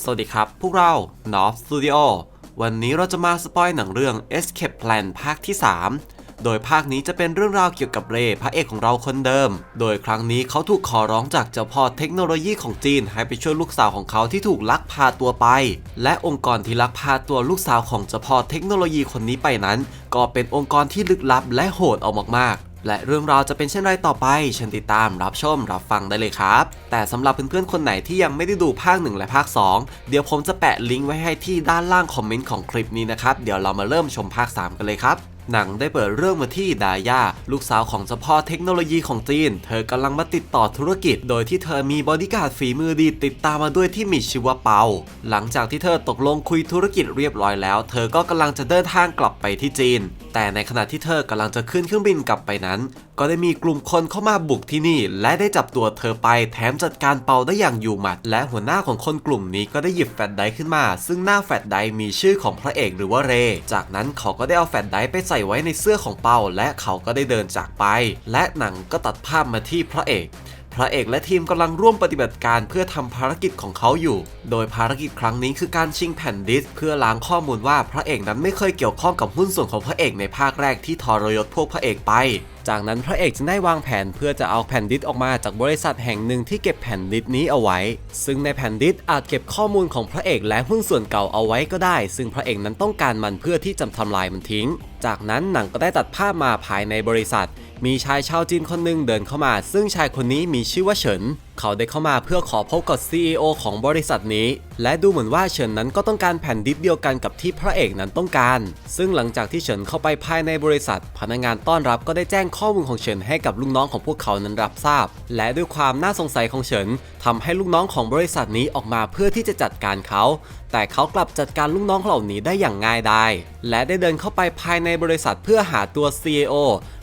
สวัสดีครับ พวกเรา n o f Studio วันนี้เราจะมาสปอยหนังเรื่อง Escape Plan ภาคที่ 3 โดยภาคนี้จะเป็นเรื่องราวเกี่ยวกับเรพระเอกของเราคนเดิม โดยครั้งนี้เขาถูกขอร้องจากเจ้าพ่อเทคโนโลยีของจีน ให้ไปช่วยลูกสาวของเขาที่ถูกลักพาตัวไป และองค์กรที่ลักพาตัวลูกสาวของเจ้าพ่อเทคโนโลยีคนนี้ไปนั้น ก็เป็นองค์กรที่ลึกลับและโหดเอามากๆ และเรื่องราวจะเป็นเช่นไรต่อไปเชิญติดตามรับชมรับฟังได้เลยครับ แต่สำหรับเพื่อนๆคนไหนที่ยังไม่ได้ดูภาค 1 และภาค 2 เดี๋ยวผมจะแปะลิงก์ไว้ให้ที่ด้านล่างคอมเมนต์ของคลิปนี้นะครับ เดี๋ยวเรามาเริ่มชมภาค 3 กันเลยครับหนังได้เปิดเรื่องมาที่ดาย่าลูกสาวของเจ้าพ่อเทคโนโลยีของจีน เธอกำลังมาติดต่อธุรกิจ โดยที่เธอมีบอดี้การ์ดฝีมือดีติดตามมาด้วยที่มีชื่อว่าเปา หลังจากที่เธอตกลงคุยธุรกิจเรียบร้อยแล้ว เธอก็กำลังจะเดินทางกลับไปที่จีน แต่ในขณะที่เธอกำลังจะขึ้นเครื่องบินกลับไปนั้น ก็ได้มีกลุ่มคนเข้ามาบุกที่นี่ และได้จับตัวเธอไปแถมจัดการเปาได้อย่างอยู่หมัด และหัวหน้าของคนกลุ่มนี้ก็ได้หยิบแฟลชไดขึ้นมา ซึ่งหน้าแฟลชไดมีชื่อของพระเอกหรือว่าเร จากนั้นเขาก็ได้เอาแฟลชไดไปใส่ไว้ในเสื้อของเปาและเขาก็ได้เดินจากไป และหนังก็ตัดภาพมาที่พระเอก พระเอกและทีมกำลังร่วมปฏิบัติการเพื่อทำภารกิจของเขาอยู่ โดยภารกิจครั้งนี้คือการชิงแผ่นดิส เพื่อล้างข้อมูลว่าพระเอกนั้นไม่เคยเกี่ยวข้องกับหุ้นส่วนของพระเอกในภาคแรกที่ทรยศพวกพระเอกไปจากนั้นพระเอกจึงได้วางแผนเพื่อจะเอาแผ่นดิสออกมาจากบริษัทแห่งหนึ่งที่เก็บแผ่นดิสนี้เอาไว้ ซึ่งในแผ่นดิสอาจเก็บข้อมูลของพระเอกและหุ้นส่วนเก่าเอาไว้ก็ได้ ซึ่งพระเอกนั้นต้องการมันเพื่อที่จะทำลายมันทิ้ง จากนั้นหนังก็ได้ตัดภาพมาภายในบริษัท มีชายชาวจีนคนหนึ่งเดินเข้ามา ซึ่งชายคนนี้มีชื่อว่าเฉิน เขาได้เข้ามาเพื่อขอพบกับ CEO ของบริษัทนี้ และดูเหมือนว่าเฉินนั้นก็ต้องการแผ่นดิสก์เดียวกันกับที่พระเอกนั้นต้องการ ซึ่งหลังจากที่เฉินเข้าไปภายในบริษัท พนักงานต้อนรับก็ได้แจ้งข้อมูลของเฉินให้กับลูกน้องของพวกเขานั้นรับทราบ และด้วยความน่าสงสัยของเฉินทำให้ลูกน้องของบริษัทนี้ออกมาเพื่อที่จะจัดการเขา แต่เขากลับจัดการลูกน้องเหล่านี้ได้อย่างง่ายดายและได้เดินเข้าไปภายในบริษัทเพื่อหาตัว CEO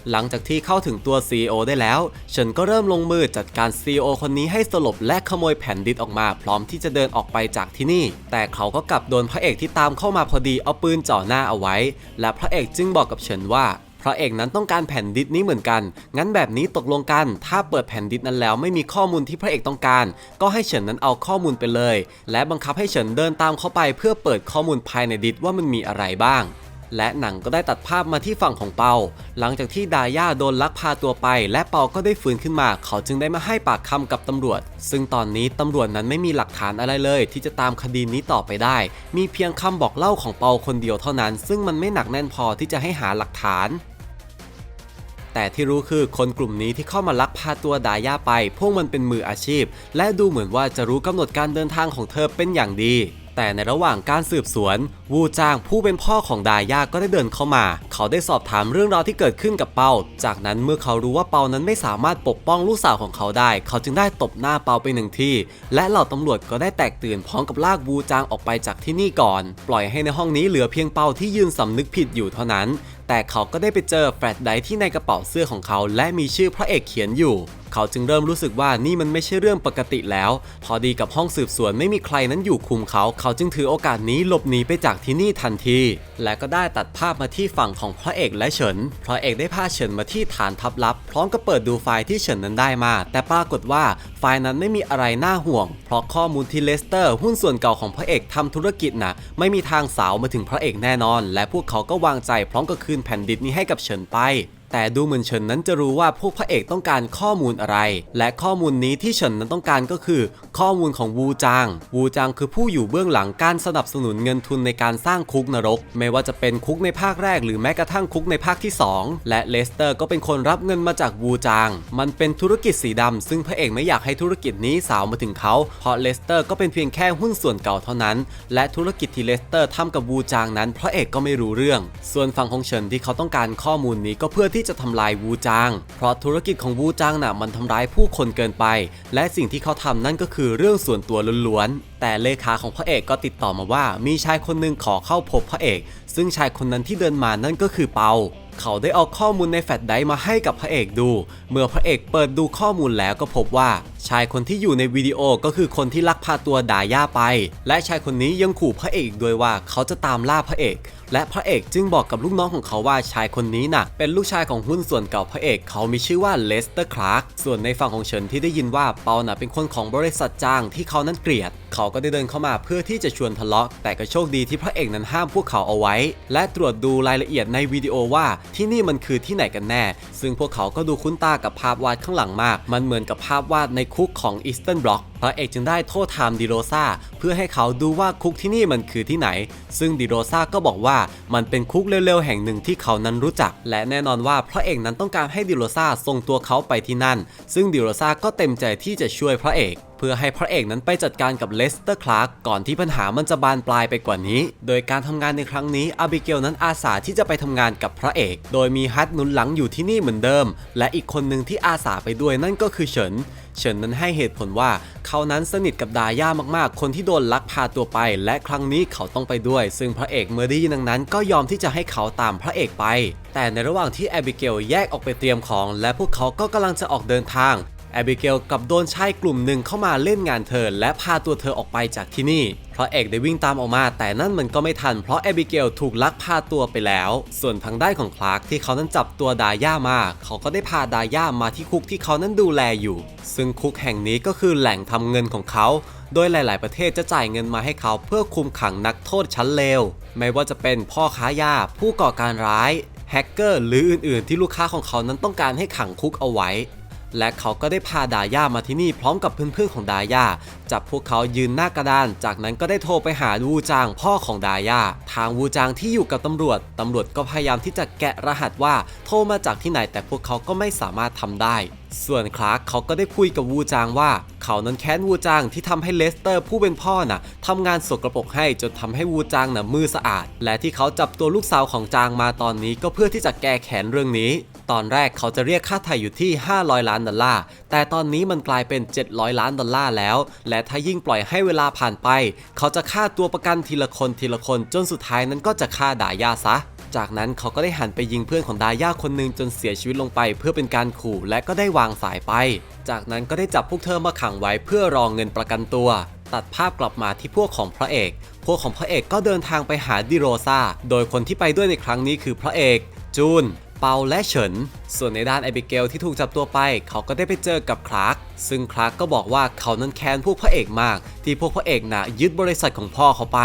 หลังจากที่เข้าถึงตัว CEO ได้แล้วเฉินก็เริ่มลงมือจัดการ CEO คนนี้ให้สลบและขโมยแผ่นดิสก์ออกมา พร้อมที่จะเดินออกไปจากที่นี่ แต่เขาก็กลับโดนพระเอกที่ตามเข้ามาพอดีเอาปืนจ่อหน้าเอาไว้ และพระเอกจึงบอกกับเฉินว่า พระเอกนั้นต้องการแผ่นดิสนี้เหมือนกัน งั้นแบบนี้ตกลงกัน ถ้าเปิดแผ่นดิสนั้นแล้วไม่มีข้อมูลที่พระเอกต้องการ ก็ให้เฉินนั้นเอาข้อมูลไปเลย และบังคับให้เฉินเดินตามเข้าไป เพื่อเปิดข้อมูลภายในดิส์ว่ามันมีอะไรบ้างและหนังก็ได้ตัดภาพมาที่ฝั่งของเปา หลังจากที่ดาย่าโดนลักพาตัวไป และเปาก็ได้ฟื้นขึ้นมา เขาจึงได้มาให้ปากคำกับตำรวจ ซึ่งตอนนี้ตำรวจนั้นไม่มีหลักฐานอะไรเลย ที่จะตามคดีนี้ต่อไปได้ มีเพียงคำบอกเล่าของเปาคนเดียวเท่านั้น ซึ่งมันไม่หนักแน่นพอที่จะให้หาหลักฐาน แต่ที่รู้คือคนกลุ่มนี้ที่เข้ามาลักพาตัวดาย่าไป พวกมันเป็นมืออาชีพ และดูเหมือนว่าจะรู้กำหนดการเดินทางของเธอเป็นอย่างดี แต่ในระหว่างการสืบสวน วูจางผู้เป็นพ่อของดาย่าก็ได้เดินเข้ามา เขาได้สอบถามเรื่องราวที่เกิดขึ้นกับเปา จากนั้นเมื่อเขารู้ว่าเปานั้นไม่สามารถปกป้องลูกสาวของเขาได้ เขาจึงได้ตบหน้าเปาไปหนึ่งที่ และเหล่าตำรวจก็ได้แตกตื่นพร้อมกับลากวูจางออกไปจากที่นี่ก่อน ปล่อยให้ในห้องนี้เหลือเพียงเปาที่ยืนสำนึกผิดอยู่เท่านั้น แต่เขาก็ได้ไปเจอแฟลชไดร์ที่ในกระเป๋าเสื้อของเขา และมีชื่อพระเอกเขียนอยู่ เขาจึงเริ่มรู้สึกว่านี่มันไม่ใช่เรื่องปกติแล้ว พอดีกับห้องสืบสวนไม่มีใครนั้นอยู่คุมเขา เขาจึงถือโอกาสนี้หลบหนีไปจากที่นี่ทันที และก็ได้ตัดภาพมาที่ฝั่งของพระเอกและเฉิน พระเอกได้พาเฉินมาที่ฐานทัพลับ พร้อมกับเปิดดูไฟล์ที่เฉินนั้นได้มา แต่ปรากฏว่าไฟล์นั้นไม่มีอะไรน่าห่วง เพราะข้อมูลที่เลสเตอร์ หุ้นส่วนเก่าของพระเอกทำธุรกิจน่ะไม่มีทางสาวมาถึงพระเอกแน่นอน และพวกเขาก็วางใจพร้อมกับคืนแผ่นดินนี้ให้กับเฉินไป แต่ดูเหมือนเฉินนั้นจะรู้ว่าพวกพระเอกต้องการข้อมูลอะไร และข้อมูลนี้ที่เฉินนั้นต้องการก็คือ ข้อมูลของวูจาง วูจางคือผู้อยู่เบื้องหลังการสนับสนุนเงินทุนในการสร้างคุกนรก ไม่ว่าจะเป็นคุกในภาคแรก หรือแม้กระทั่งคุกในภาคที่ 2 และเลสเตอร์ก็เป็นคนรับเงินมาจากวูจาง มันเป็นธุรกิจสีดำซึ่งพระเอกไม่อยากให้ธุรกิจนี้สาวมาถึงเขา เพราะเลสเตอร์ก็เป็นเพียงแค่หุ้นส่วนเก่าเท่านั้น และธุรกิจที่เลสเตอร์ทำกับวูจางนั้นพระเอกก็ไม่รู้เรื่อง ส่วนฝั่งของเฉินที่เขาต้องการข้อมูลนี้ก็เพื่อที่ที่จะทำลายวูจาง เพราะธุรกิจของวูจางน่ะมันทำร้ายผู้คนเกินไป และสิ่งที่เขาทำนั่นก็คือเรื่องส่วนตัวล้วนๆ แต่เลขาของพระเอกก็ติดต่อมาว่า มีชายคนหนึ่งขอเข้าพบพระเอก ซึ่งชายคนนั้นที่เดินมานั่นก็คือเปาเขาได้เอาข้อมูลในแฟลชไดร์มาให้กับพระเอกดู เมื่อพระเอกเปิดดูข้อมูลแล้วก็พบว่า ชายคนที่อยู่ในวิดีโอก็คือคนที่ลักพาตัวดาย่าไป และชายคนนี้ยังขู่พระเอกด้วยว่าเขาจะตามล่าพระเอก และพระเอกจึงบอกกับลูกน้องของเขาว่าชายคนนี้น่ะ เป็นลูกชายของหุ้นส่วนเก่าพระเอกเขามีชื่อว่าเลสเตอร์คลาร์กส่วนในฝั่งของเฉินที่ได้ยินว่าเปาน่ะเป็นคนของบริษัทจ้างที่เขานั้นเกลียด เขาก็ได้เดินเข้ามาเพื่อที่จะชวนทะเลาะ แต่ก็โชคดีที่พระเอกนั้นห้ามพวกเขาเอาไว้ และตรวจดูรายละเอียดในวิดีโอว่าที่นี่มันคือที่ไหนกันแน่ ซึ่งพวกเขาก็ดูคุ้นตากับภาพวาดข้างหลังมาก มันเหมือนกับภาพวาดในคุกของอีสเทิร์นบล็อกพระเอกจึงได้โทษไทม์ดิโรซาเพื่อให้เขาดูว่าคุกที่นี่มันคือที่ไหน ซึ่งดิโรซาก็บอกว่ามันเป็นคุกเร็วๆแห่งหนึ่งที่เขานั้นรู้จัก และแน่นอนว่าพระเอกนั้นต้องการให้ดิโรซาส่งตัวเขาไปที่นั่น ซึ่งดิโรซาก็เต็มใจที่จะช่วยพระเอก เพื่อให้พระเอกนั้นไปจัดการกับเลสเตอร์คลาร์กก่อนที่ปัญหามันจะบานปลายไปกว่านี้ โดยการทำงานในครั้งนี้อาบิเกลนั้นอาสาที่จะไปทำงานกับพระเอก โดยมีฮัตหนุนหลังอยู่ที่นี่เหมือนเดิม และอีกคนหนึ่งที่อาสาไปด้วยนั่นก็คือเฉินเฉินนั้นให้เหตุผลว่าเขานั้นสนิทกับดาย่ามากๆ คนที่โดนลักพาตัวไป และครั้งนี้เขาต้องไปด้วย ซึ่งพระเอกเมื่อได้ดังนั้น ก็ยอมที่จะให้เขาตามพระเอกไป แต่ในระหว่างที่แอบิเกลแยกออกไปเตรียมของ และพวกเขาก็กำลังจะออกเดินทาง แอบิเกลกับโดนชายกลุ่มหนึ่งเข้ามาเล่นงานเธอ และพาตัวเธอออกไปจากที่นี่ เพราะเอกได้วิ่งตามออกมาแต่นั่นมันก็ไม่ทันเพราะแอบิเกลถูกลักพาตัวไปแล้ว ส่วนทางด้านของคลาร์กที่เขานั้นจับตัวดาย่ามา เขาก็ได้พาดาย่ามาที่คุกที่เขานั้นดูแลอยู่ ซึ่งคุกแห่งนี้ก็คือแหล่งทำเงินของเขาโดยหลาย ๆ ประเทศจะจ่ายเงินมาให้เขาเพื่อคุมขังนักโทษชั้นเลว ไม่ว่าจะเป็นพ่อค้ายา ผู้ก่อการร้าย แฮกเกอร์ หรืออื่น ๆ ที่ลูกค้าของเขานั้นต้องการให้ขังคุกเอาไว้ และเขาก็ได้พาดาย่ามาที่นี่พร้อมกับเพื่อนๆของดาย่าจับพวกเขายืนหน้ากระดาน จากนั้นก็ได้โทรไปหาวูจางพ่อของดาย่าทางวูจางที่อยู่กับตำรวจตำรวจก็พยายามที่จะแกะรหัสว่าโทรมาจากที่ไหนแต่พวกเขาก็ไม่สามารถทำได้ ส่วนคลาร์กเขาก็ได้คุยกับวูจางว่า เขานั้นแค้นวูจางที่ทำให้เลสเตอร์ผู้เป็นพ่อน่ะทำงานสกรปรกให้จนทำให้วูจางน่ะมือสะอาด และที่เขาจับตัวลูกสาวของจางมาตอนนี้ก็เพื่อที่จะแก้แค้นเรื่องนี้ ตอนแรกเขาจะเรียกค่าไถ่อยู่ที่ 500 ล้านดอลลาร์ แต่ตอนนี้มันกลายเป็น 700 ล้านดอลลาร์แล้ว และถ้ายิ่งปล่อยให้เวลาผ่านไป เขาจะฆ่าตัวประกันทีละคนทีละคนจนสุดท้ายนั้นก็จะฆ่าดายาซะจากนั้นเขาก็ได้หันไปยิงเพื่อนของดาย่าคนหนึ่งจนเสียชีวิตลงไป เพื่อเป็นการขู่และก็ได้วางสายไป จากนั้นก็ได้จับพวกเธอมาขังไว้เพื่อรองเงินประกันตัว ตัดภาพกลับมาที่พวกของพระเอก พวกของพระเอกก็เดินทางไปหาดิโรซาโดยคนที่ไปด้วยในครั้งนี้คือพระเอก จูน เปาและเฉิน ส่วนในด้านไอบิเกลที่ถูกจับตัวไป เขาก็ได้ไปเจอกับคลาร์กซึ่งคลาร์กก็บอกว่าเขานั้นแค้นพวกพระเอกมาก ที่พวกพระเอกน่ะยึดบริษัทของพ่อเขาไป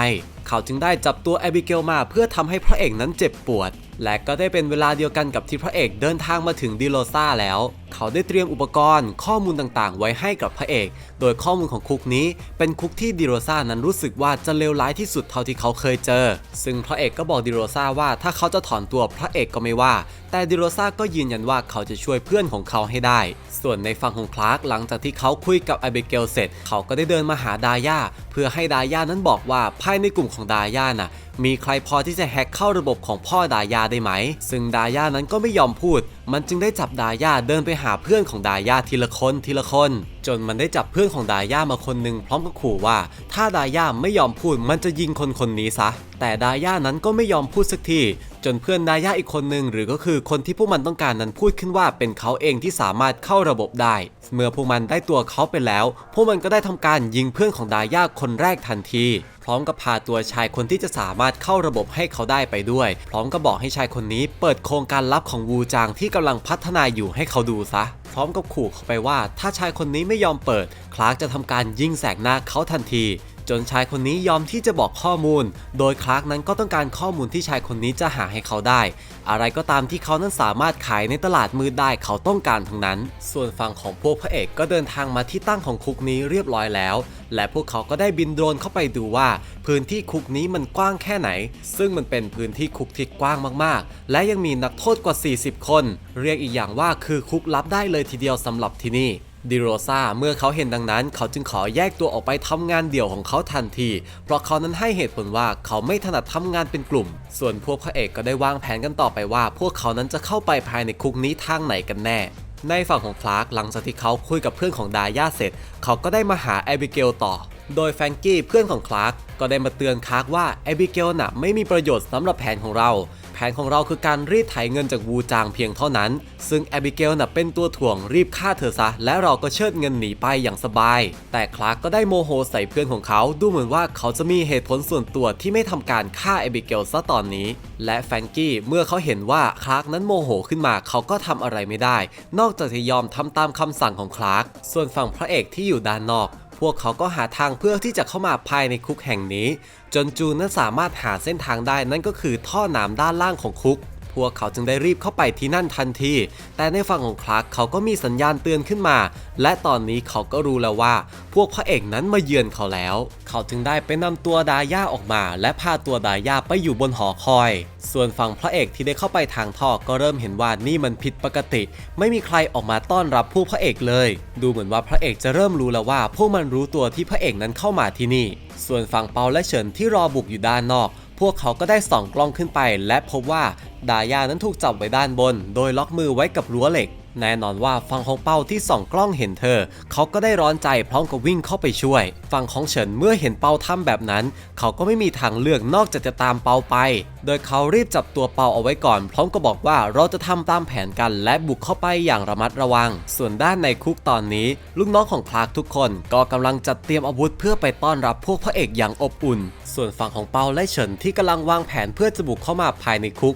เขาจึงได้จับตัวไอบิเกลมาเพื่อทำให้พระเอกนั้นเจ็บปวด และก็ได้เป็นเวลาเดียวกันกับที่พระเอกเดินทางมาถึงดิโลซาแล้ว เขาได้เตรียมอุปกรณ์ ข้อมูลต่างๆ ไว้ให้กับพระเอก โดยข้อมูลของคุกนี้เป็นคุกที่ดิโรซานั้นรู้สึกว่าจะเลวร้ายที่สุดเท่าที่เขาเคยเจอ ซึ่งพระเอกก็บอกดิโรซาว่าถ้าเขาจะถอนตัวพระเอกก็ไม่ว่า แต่ดิโรซาก็ยืนยันว่าเขาจะช่วยเพื่อนของเขาให้ได้ ส่วนในฝั่งของคลาร์กหลังจากที่เขาคุยกับไอเบเกลเสร็จ เขาก็ได้เดินมาหาดาย่าเพื่อให้ดาย่านั้นบอกว่าภายในกลุ่มของดาย่าน่ะมีใครพอที่จะแฮ็กเข้าระบบของพ่อดายาได้ไหม ซึ่งดาย่านั้นก็ไม่ยอมพูดมันจึงได้จับดาย่าเดินไปหาเพื่อนของดาย่าทีละคนทีละคน จนมันได้จับเพื่อนของดาย่ามาคนหนึ่งพร้อมกับขู่ว่า ถ้าดาย่าไม่ยอมพูดมันจะยิงคนคนนี้ซะ แต่ดาย่านั้นก็ไม่ยอมพูดสักที จนเพื่อนดาย่าอีกคนหนึ่งหรือก็คือคนที่พวกมันต้องการนั้นพูดขึ้นว่าเป็นเขาเองที่สามารถเข้าระบบได้ เมื่อพวกมันได้ตัวเขาไปแล้ว พวกมันก็ได้ทำการยิงเพื่อนของดาย่าคนแรกทันที พร้อมกับพาตัวชายคนที่จะสามารถเข้าระบบให้เขาได้ไปด้วย พร้อมกับบอกให้ชายคนนี้เปิดโครงการลับของวูจางที่กำลังพัฒนาอยู่ให้เขาดูซะ พร้อมกับขู่เขาไปว่า ถ้าชายคนนี้ไม่ยอมเปิด คลาร์กจะทำการยิงแสกหน้าเขาทันที จนชายคนนี้ยอมที่จะบอกข้อมูล โดยคลาร์กนั้นก็ต้องการข้อมูลที่ชายคนนี้จะหาให้เขาได้ อะไรก็ตามที่เขานั้นสามารถขายในตลาดมืดได้เขาต้องการทั้งนั้น ส่วนฝั่งของพวกพระเอกก็เดินทางมาที่ตั้งของคุกนี้เรียบร้อยแล้ว และพวกเขาก็ได้บินโดรนเข้าไปดูว่า พื้นที่คุกนี้มันกว้างแค่ไหน ซึ่งมันเป็นพื้นที่คุกที่กว้างมากๆ และยังมีนักโทษกว่า 40 คน เรียกอีกอย่างว่าคือคุกลับได้เลยทีเดียวสำหรับที่นี่ ดิโรซาเมื่อเขาเห็นดังนั้น เขาจึงขอแยกตัวออกไปทำงานเดี่ยวของเขาทันที เพราะเขานั้นให้เหตุผลว่าเขาไม่ถนัดทำงานเป็นกลุ่ม ส่วนพวกพระเอกก็ได้วางแผนกันต่อไปว่า พวกเขานั้นจะเข้าไปภายในคุกนี้ทางไหนกันแน่ในฝั่งของคลาร์กหลังจากที่เขาคุยกับเพื่อนของดาย่าเสร็จ เขาก็ได้มาหาแอบิเกลต่อ โดยแฟรงกี้เพื่อนของคลาร์กก็ได้มาเตือนคลาร์กว่าแอบิเกลน่ะไม่มีประโยชน์สำหรับแผนของเรา แผนของเราคือการรีดไถเงินจากวูจางเพียงเท่านั้น ซึ่งแอบิเกลน่ะเป็นตัวถ่วงรีบฆ่าเธอซะ และเราก็เชิดเงินหนีไปอย่างสบาย แต่คลาร์กก็ได้โมโหใส่เพื่อนของเขา ดูเหมือนว่าเขาจะมีเหตุผลส่วนตัวที่ไม่ทำการฆ่าแอบิเกลซะตอนนี้ และแฟงกี้เมื่อเขาเห็นว่าคลาร์กนั้นโมโหขึ้นมาเขาก็ทำอะไรไม่ได้ นอกจากจะยอมทำตามคำสั่งของคลาร์กส่วนฝั่งพระเอกที่อยู่ด้านนอก วกเขาก็หาทางเพื่อที่จะเข้ามาภายในคุกแห่งนี้ จนจูนนั้นสามารถหาเส้นทางได้นั่นก็คือท่อน้ำด้านล่างของคุก พวกเขาจึงได้รีบเข้าไปที่นั่นทันที แต่ในฝั่งของคลาร์กเขาก็มีสัญญาณเตือนขึ้นมา และตอนนี้เขาก็รู้แล้วว่า พวกพระเอกนั้นมาเยือนเขาแล้ว เขาจึงได้ไปนำตัวดาย่าออกมา และพาตัวดาย่าไปอยู่บนหอคอย ส่วนฝั่งพระเอกที่ได้เข้าไปทางท่อก็เริ่มเห็นว่านี่มันผิดปกติ ไม่มีใครออกมาต้อนรับพวกพระเอกเลย ดูเหมือนว่าพระเอกจะเริ่มรู้แล้วว่า พวกมันรู้ตัวที่พระเอกนั้นเข้ามาที่นี่ ส่วนฝั่งเปาและเฉินที่รอบุกอยู่ด้านนอก พวกเขาก็ได้ส่องกล้องขึ้นไป และพบว่าดายานั้นถูกจับไว้ด้านบน โดยล็อกมือไว้กับรั้วเหล็ก แน่นอนว่าฝั่งของเป้าที่ส่องกล้องเห็นเธอ เขาก็ได้ร้อนใจพร้อมกับวิ่งเข้าไปช่วย ฝั่งของเฉินเมื่อเห็นเป้าทำแบบนั้น เขาก็ไม่มีทางเลือกนอกจากจะตามเป้าไป โดยเขารีบจับตัวเปาเอาไว้ก่อน พร้อมกับบอกว่าเราจะทำตามแผนกันและบุกเข้าไปอย่างระมัดระวัง ส่วนด้านในคุกตอนนี้ ลูกน้องของคลาร์กทุกคนก็กำลังจัดเตรียมอาวุธเพื่อไปต้อนรับพวกพระเอกอย่างอบอุ่น ส่วนฝั่งของเปาและเฉินที่กำลังวางแผนเพื่อจะบุกเข้ามาภายในคุก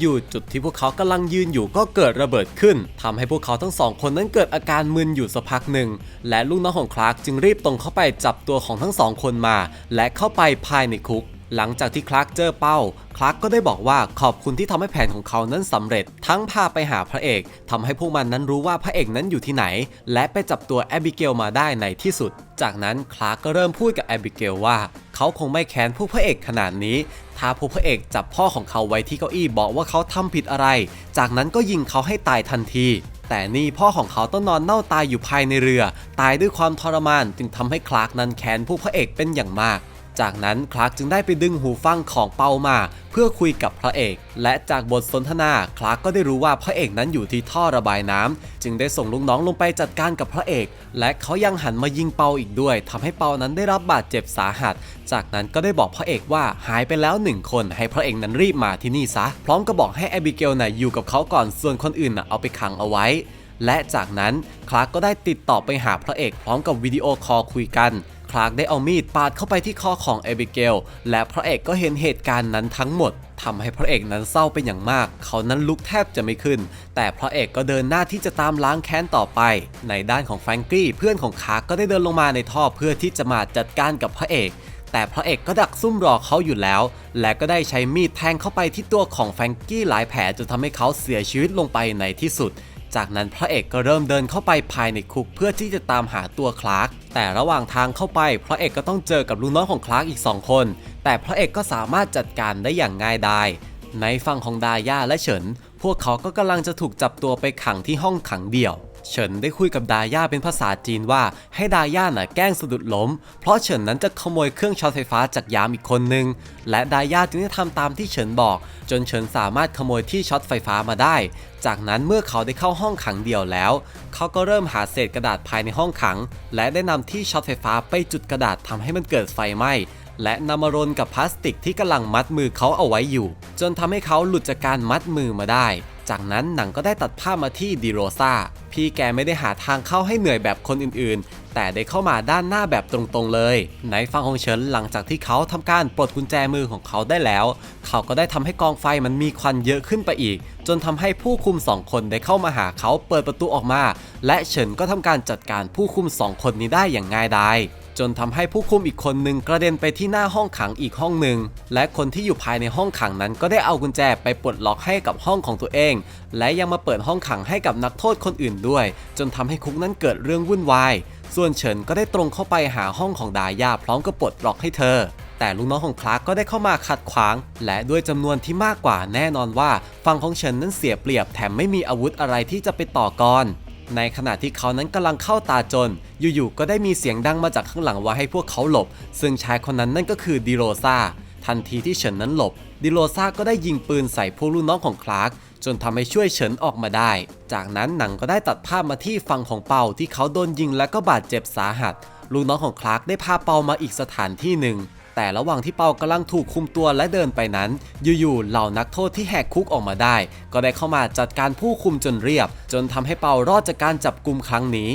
อยู่ๆจุดที่พวกเขากำลังยืนอยู่ก็เกิดระเบิดขึ้นทำให้พวกเขาทั้งสองคนนั้นเกิดอาการมึนอยู่สักพักหนึ่งและลูกน้องของคลาร์กจึงรีบตรงเข้าไปจับตัวของทั้งสองคนมา และเข้าไปภายในคุก หลังจากที่คลาร์กเจอเป้า คลาร์กก็ได้บอกว่าขอบคุณที่ทำให้แผนของเขานั้นสำเร็จ ทั้งพาไปหาพระเอกทำให้พวกมันนั้นรู้ว่าพระเอกนั้นอยู่ที่ไหน และไปจับตัวแอบิเกลมาได้ในที่สุด จากนั้นคลาร์กก็เริ่มพูดกับแอบิเกลว่า เขาคงไม่แค้นพวกพระเอกขนาดนี้ ถ้าพวกพระเอกจับพ่อของเขาไว้ที่เก้าอี้บอกว่าเขาทำผิดอะไร จากนั้นก็ยิงเขาให้ตายทันทีแต่นี่พ่อของเขาต้องนอนเน่าตายอยู่ภายในเรือ ตายด้วยความทรมานจึงทำให้คลาร์กนั้นแค้นผู้พระเอกเป็นอย่างมาก จากนั้นคลาร์กจึงได้ไปดึงหูฟังของเปามา เพื่อคุยกับพระเอก และจากบทสนทนาคลาร์กก็ได้รู้ว่าพระเอกนั้นอยู่ที่ท่อระบายน้ำจึงได้ส่งลูกน้องลงไปจัดการกับพระเอก และเขายังหันมายิงเปาอีกด้วยทำให้เปานั้นได้รับบาดเจ็บสาหัส จากนั้นก็ได้บอกพระเอกว่าหายไปแล้วหนึ่งคนให้พระเอกนั้นรีบมาที่นี่ซะ พร้อมกับบอกให้แอบิเกลน่ะอยู่กับเขาก่อนส่วนคนอื่นน่ะเอาไปขังเอาไว้และจากนั้นคลาร์กก็ได้ติดต่อไปหาพระเอกพร้อมกับวิดีโอคอลคุยกัน คลาร์กได้เอามีดปาดเข้าไปที่คอของเอบิเกล และพระเอกก็เห็นเหตุการณ์นั้นทั้งหมดทำให้พระเอกนั้นเศร้าเป็นอย่างมาก เขานั้นลุกแทบจะไม่ขึ้น แต่พระเอกก็เดินหน้าที่จะตามล้างแค้นต่อไป ในด้านของแฟรงกี้เพื่อนของคลาร์กก็ได้เดินลงมาในท่อเพื่อที่จะมาจัดการกับพระเอกแต่พระเอกก็ดักซุ่มรอเขาอยู่แล้ว และก็ได้ใช้มีดแทงเข้าไปที่ตัวของแฟรงกี้หลายแผลจนทำให้เขาเสียชีวิตลงไปในที่สุด จากนั้นพระเอกก็เริ่มเดินเข้าไปภายในคุกเพื่อที่จะตามหาตัวคลาร์กแต่ระหว่างทางเข้าไป พระเอกก็ต้องเจอกับลูกน้องของคลาร์กอีก 2 คน แต่พระเอกก็สามารถจัดการได้อย่างง่ายดายในฝั่งของดาย่าและเฉิน พวกเขาก็กำลังจะถูกจับตัวไปขังที่ห้องขังเดี่ยว เฉินได้คุยกับดาย่าเป็นภาษาจีนว่า ให้ดาย่าน่ะแกล้งสะดุดล้ม เพราะเฉินนั้นจะขโมยเครื่องช็อตไฟฟ้าจากยามอีกคนนึง และดาย่าจึงได้ทำตามที่เฉินบอก จนเฉินสามารถขโมยที่ช็อตไฟฟ้ามาได้ จากนั้นเมื่อเขาได้เข้าห้องขังเดี่ยวแล้ว เขาก็เริ่มหาเศษกระดาษภายในห้องขัง และได้นำที่ช็อตไฟฟ้าไปจุดกระดาษทำให้มันเกิดไฟไหม้และนำมารนกับพลาสติกที่กำลังมัดมือเขาเอาไว้อยู่ จนทำให้เขาหลุดจากการมัดมือมาได้ จากนั้นหนังก็ได้ตัดภาพมาที่ดิโรซา พี่แกไม่ได้หาทางเข้าให้เหนื่อยแบบคนอื่นๆ แต่ได้เข้ามาด้านหน้าแบบตรงๆเลยในฟังของเฉินหลังจากที่เขาทำการปลดกุญแจมือของเขาได้แล้ว เขาก็ได้ทำให้กองไฟมันมีควันเยอะขึ้นไปอีก จนทำให้ผู้คุมสองคนได้เข้ามาหาเขาเปิดประตูออกมา และเฉินก็ทำการจัดการผู้คุมสองคนนี้ได้อย่างง่ายดาย จนทำให้ผู้คุมอีกคนหนึ่งกระเด็นไปที่หน้าห้องขังอีกห้องหนึ่งและคนที่อยู่ภายในห้องขังนั้นก็ได้เอากุญแจไปปลดล็อกให้กับห้องของตัวเอง และยังมาเปิดห้องขังให้กับนักโทษคนอื่นด้วย จนทำให้คุกนั้นเกิดเรื่องวุ่นวายส่วนเฉินก็ได้ตรงเข้าไปหาห้องของดาย่าพร้อมกับปลดล็อกให้เธอ แต่ลูกน้องของคลาร์กก็ได้เข้ามาขัดขวาง และด้วยจำนวนที่มากกว่าแน่นอนว่าฝั่งของเฉินนั้นเสียเปรียบแถมไม่มีอาวุธอะไรที่จะไปต่อกร ในขณะที่เขานั้นกำลังเข้าตาจน อยู่ๆก็ได้มีเสียงดังมาจากข้างหลังว่าให้พวกเขาหลบ ซึ่งชายคนนั้นนั่นก็คือดิโรซาทันทีที่เฉินนั้นหลบ ดิโรซาก็ได้ยิงปืนใส่พวกลูกน้องของคลาร์กจนทำให้ช่วยเฉินออกมาได้ จากนั้นหนังก็ได้ตัดภาพมาที่ฝั่งของเปาที่เขาโดนยิงและก็บาดเจ็บสาหัสลูกน้องของคลาร์กได้พาเปามาอีกสถานที่หนึ่ง แต่ระหว่างที่เปากำลังถูกคุมตัวและเดินไปนั้น อยู่ๆเหล่านักโทษที่แหกคุกออกมาได้ ก็ได้เข้ามาจัดการผู้คุมจนเรียบ จนทำให้เปารอดจากการจับกุมครั้งนี้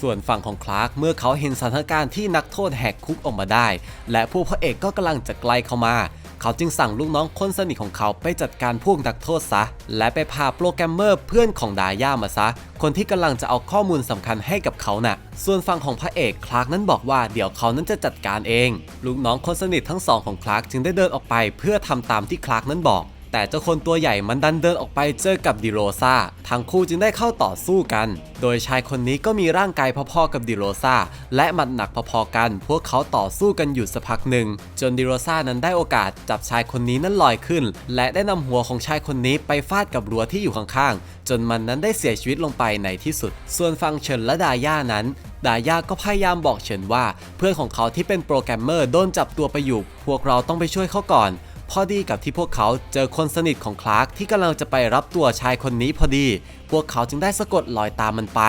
ส่วนฝั่งของคลาร์กเมื่อเขาเห็นสถานการณ์ที่นักโทษแหกคุกออกมาได้ และผู้พระเอกก็กำลังจะใกล้เข้ามา เขาจึงสั่งลูกน้องคนสนิทของเขาไปจัดการพวกนักโทษซะ และไปพาโปรแกรมเมอร์เพื่อนของดาย่ามาซะ คนที่กำลังจะเอาข้อมูลสำคัญให้กับเขาน่ะ ส่วนฝั่งของพระเอกคลาร์กนั้นบอกว่าเดี๋ยวเขานั้นจะจัดการเอง ลูกน้องคนสนิททั้งสองของคลาร์กจึงได้เดินออกไปเพื่อทำตามที่คลาร์กนั้นบอก แต่เจ้าคนตัวใหญ่มันดันเดินออกไปเจอกับดิโรซาทั้งคู่จึงได้เข้าต่อสู้กัน โดยชายคนนี้ก็มีร่างกายพอๆกับดิโรซาและหมัดหนักพอๆกัน พวกเขาต่อสู้กันอยู่สักพักหนึ่ง จนดิโรซานั้นได้โอกาสจับชายคนนี้นั้นลอยขึ้น และได้นำหัวของชายคนนี้ไปฟาดกับรั้วที่อยู่ข้างๆ จนมันนั้นได้เสียชีวิตลงไปในที่สุด ส่วนฟังเฉินและดาย่านั้นดาย่าก็พยายามบอกเฉินว่า เพื่อนของเขาที่เป็นโปรแกรมเมอร์โดนจับตัวไปอยู่ พวกเราต้องไปช่วยเขาก่อน พอดีกับที่พวกเขาเจอคนสนิทของคลาร์กที่กำลังจะไปรับตัวชายคนนี้พอดี พวกเขาจึงได้สะกดรอยตามมันไป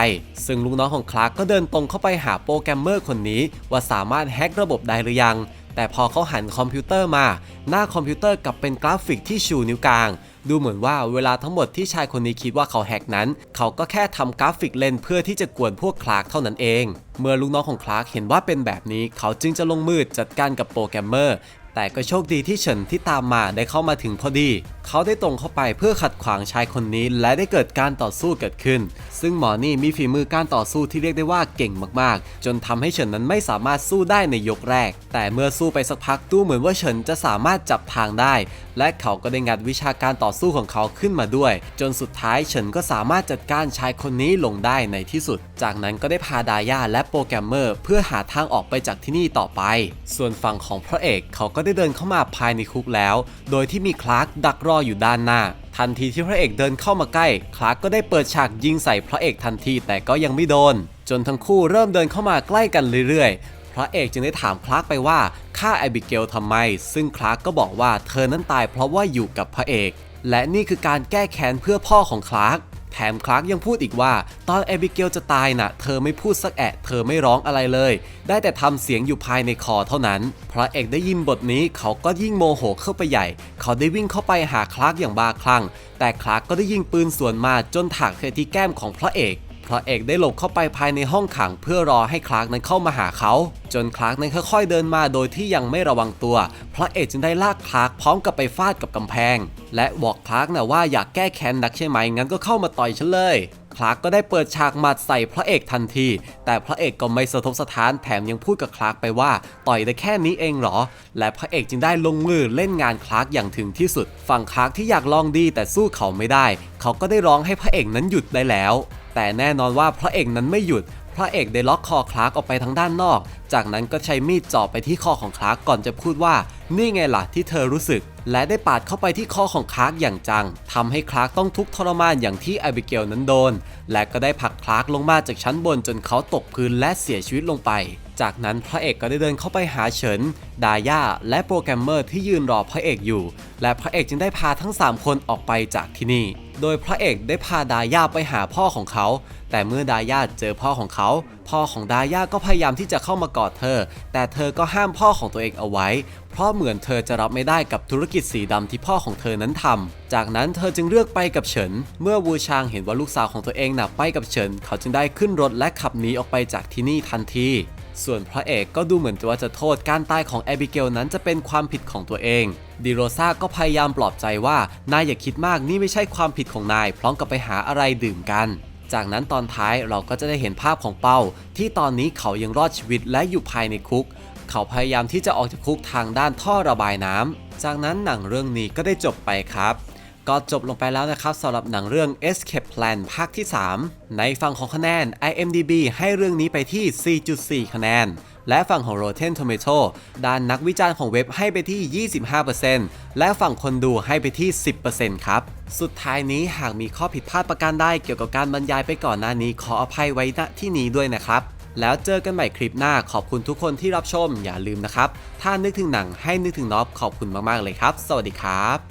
ซึ่งลูกน้องของคลาร์กก็เดินตรงเข้าไปหาโปรแกรมเมอร์คนนี้ ว่าสามารถแฮ็กระบบได้หรือยัง แต่พอเขาหันคอมพิวเตอร์มา หน้าคอมพิวเตอร์กลับเป็นกราฟิกที่ชูนิ้วกลาง ดูเหมือนว่าเวลาทั้งหมดที่ชายคนนี้คิดว่าเขาแฮกนั้น เขาก็แค่ทำกราฟิกเล่นเพื่อที่จะกวนพวกคลาร์กเท่านั้นเอง เมื่อลูกน้องของคลาร์กเห็นว่าเป็นแบบนี้ เขาจึงจะลงมือจัดการกับโปรแกรมเมอร์ แต่ก็โชคดีที่เฉินที่ตามมาได้เข้ามาถึงพอดี เขาได้ตรงเข้าไปเพื่อขัดขวางชายคนนี้และได้เกิดการต่อสู้เกิดขึ้น ซึ่งหมอนี่มีฝีมือการต่อสู้ที่เรียกได้ว่าเก่งมากๆ จนทำให้เฉินนั้นไม่สามารถสู้ได้ในยกแรก แต่เมื่อสู้ไปสักพักดูเหมือนว่าเฉินจะสามารถจับทางได้ และเขาก็ได้งัดวิชาการต่อสู้ของเขาขึ้นมาด้วย จนสุดท้ายเฉินก็สามารถจัดการชายคนนี้ลงได้ในที่สุด จากนั้นก็ได้พาดาย่าและโปรแกรมเมอร์ เพื่อหาทางออกไปจากที่นี่ต่อไป ส่วนฝั่งของพระเอกเขาก็ได้เดินเข้ามาภายในคุกแล้ว โดยที่มีคลาร์กดักรออยู่ด้านหน้า ทันทีที่พระเอกเดินเข้ามาใกล้ คลาร์กก็ได้เปิดฉากยิงใส่พระเอกทันทีแต่ก็ยังไม่โดน จนทั้งคู่เริ่มเดินเข้ามาใกล้กันเรื่อยๆ พระเอกจึงได้ถามคลาร์กไปว่าฆ่าแอบิเกลทำไม ซึ่งคลาร์กก็บอกว่าเธอนั้นตายเพราะว่าอยู่กับพระเอก และนี่คือการแก้แค้นเพื่อพ่อของคลาร์ก แถมคลาร์กยังพูดอีกว่า ตอนแอบิเกลจะตายน่ะ เธอไม่พูดสักแอะ เธอไม่ร้องอะไรเลย ได้แต่ทำเสียงอยู่ภายในคอเท่านั้น พระเอกได้ยินบทนี้เขาก็ยิ่งโมโหเข้าไปใหญ่ เขาได้วิ่งเข้าไปหาคลาร์กอย่างบ้าคลั่ง แต่คลาร์กก็ได้ยิงปืนสวนมาจนถากเคที่แก้มของพระเอก พระเอกได้หลบเข้าไปภายในห้องขังเพื่อรอให้คลาร์กนั้นเข้ามาหาเขา จนคลาร์กนั้นค่อยๆเดินมาโดยที่ยังไม่ระวังตัว พระเอกจึงได้ลากคลาร์กพร้อมกับไปฟาดกับกำแพง และบอกคลาร์กนะว่าอยากแก้แค้นนักใช่ไหมงั้นก็เข้ามาต่อยฉันเลยคลาร์กก็ได้เปิดฉากหมัดใส่พระเอกทันที แต่พระเอกก็ไม่สะทกสะท้านแถมยังพูดกับคลาร์กไปว่า ต่อยได้แค่นี้เองเหรอ และพระเอกจึงได้ลงมือเล่นงานคลาร์กอย่างถึงที่สุด ฝั่งคลาร์กที่อยากลองดีแต่สู้เขาไม่ได้ เขาก็ได้ร้องให้พระเอกนั้นหยุดได้แล้ว แต่แน่นอนว่าพระเอกนั้นไม่หยุด พระเอกได้ล็อกคอคลาร์กออกไปทางด้านนอก จากนั้นก็ใช้มีดจ่อไปที่คอของคลาร์กก่อนจะพูดว่า นี่ไงล่ะที่เธอรู้สึก และได้ปาดเข้าไปที่คอของคลาร์กอย่างจังทำให้คลาร์กต้องทุกข์ทรมานอย่างที่ไอบิเกลนั้นโดน และก็ได้ผลักคลาร์กลงมาจากชั้นบนจนเขาตกพื้นและเสียชีวิตลงไป จากนั้นพระเอกก็ได้เดินเข้าไปหาเฉิน ดาย่า และโปรแกรมเมอร์ที่ยืนรอพระเอกอยู่ และพระเอกจึงได้พาทั้ง 3 คนออกไปจากที่นี่ โดยพระเอกได้พาดาย่าไปหาพ่อของเขา แต่เมื่อดาย่าเจอพ่อของเขา พ่อของดาย่าก็พยายามที่จะเข้ามากอดเธอ แต่เธอก็ห้ามพ่อของตัวเองเอาไว้ เพราะเหมือนเธอจะรับไม่ได้กับธุรกิจสีดำที่พ่อของเธอนั้นทำจากนั้นเธอจึงเลือกไปกับเฉิน เมื่อวูชางเห็นว่าลูกสาวของตัวเองหน่ะไปกับเฉิน เขาจึงได้ขึ้นรถและขับหนีออกไปจากที่นี่ทันทีส่วนพระเอกก็ดูเหมือนว่าจะโทษการตายของแอบิเกลนั้นจะเป็นความผิดของตัวเอง ดิโรซาก็พยายามปลอบใจว่านายอย่าคิดมากนี่ไม่ใช่ความผิดของนาย พร้อมกับไปหาอะไรดื่มกัน จากนั้นตอนท้ายเราก็จะได้เห็นภาพของเป้าที่ตอนนี้เขายังรอดชีวิตและอยู่ภายในคุก เขาพยายามที่จะออกจากคุกทางด้านท่อระบายน้ำจากนั้นหนังเรื่องนี้ก็ได้จบไปครับ ก็จบลงไปแล้วนะครับสำหรับหนังเรื่อง Escape Plan ภาคที่ 3 ในฝั่งของคะแนน IMDB ให้เรื่องนี้ไปที่ 4.4 คะแนน และฝั่งของ Rotten Tomato ด้านนักวิจารณ์ของเว็บให้ไปที่ 25%และฝั่งคนดูให้ไปที่ 10%ครับ สุดท้ายนี้หากมีข้อผิดพลาดประการใดเกี่ยวกับการบรรยายไปก่อนหน้านี้ขออภัยไว้ณที่นี้ด้วยนะครับแล้วเจอกันใหม่คลิปหน้าขอบคุณทุกคนที่รับชมอย่าลืมนะครับ ถ้านึกถึงหนังให้นึกถึงน็อบขอบคุณมากๆเลยครับ สวัสดีครับ